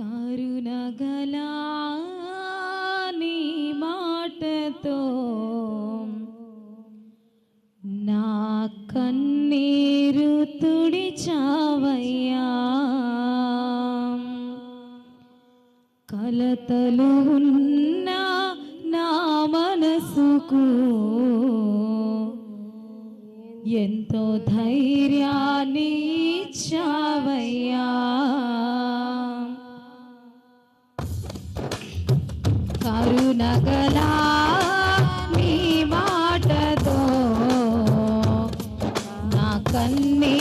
కరుణగలా నీ మాటతో నా కన్నీరు తుడిచావయ్యా కలతలు ఉన్న నా మనసుకు ఎంతో ధైర్యాన్ని చావయ్యా నీ మాటతో నా కన్నీ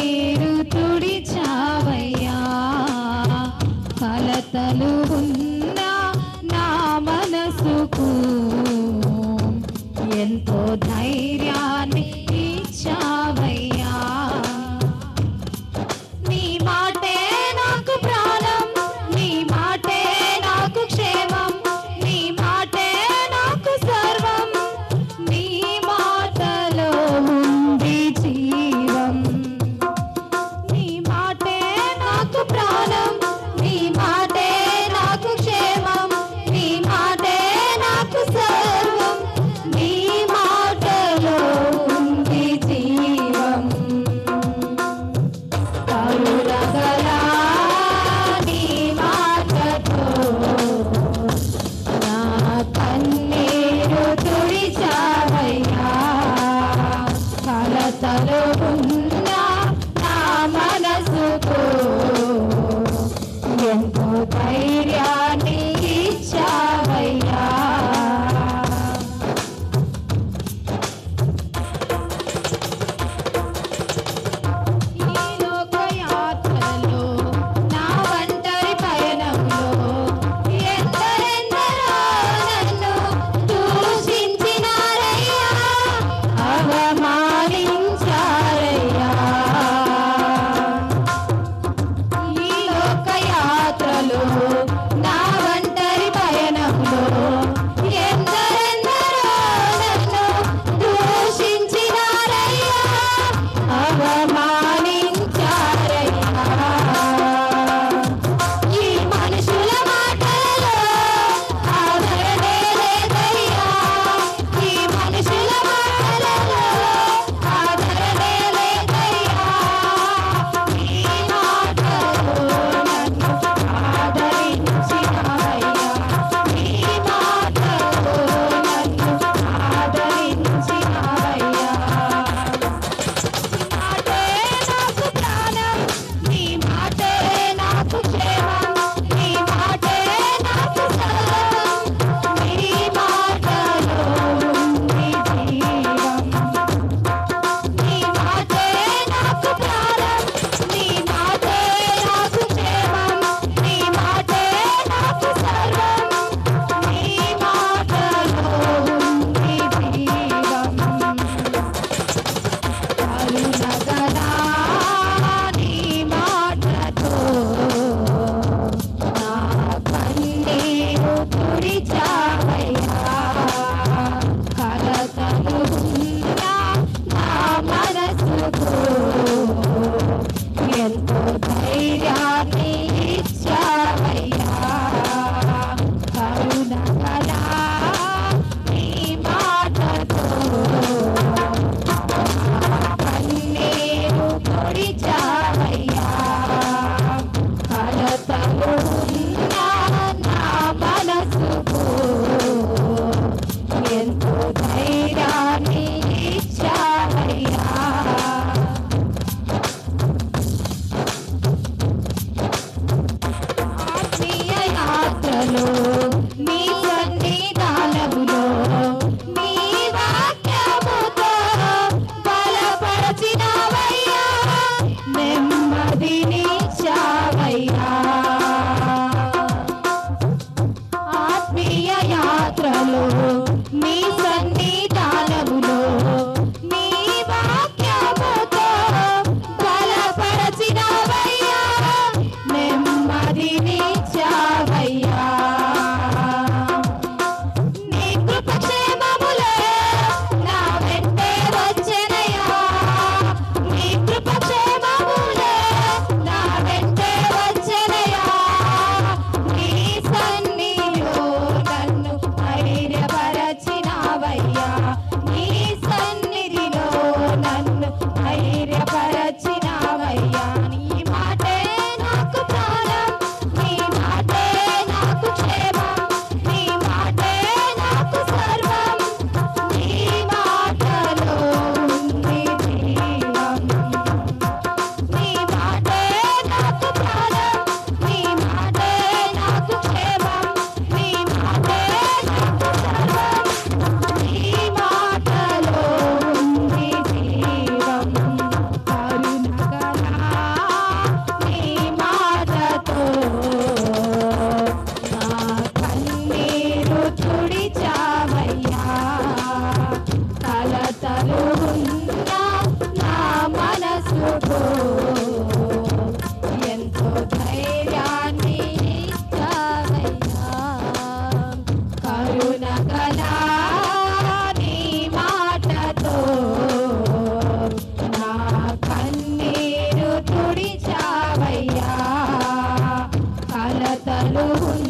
了。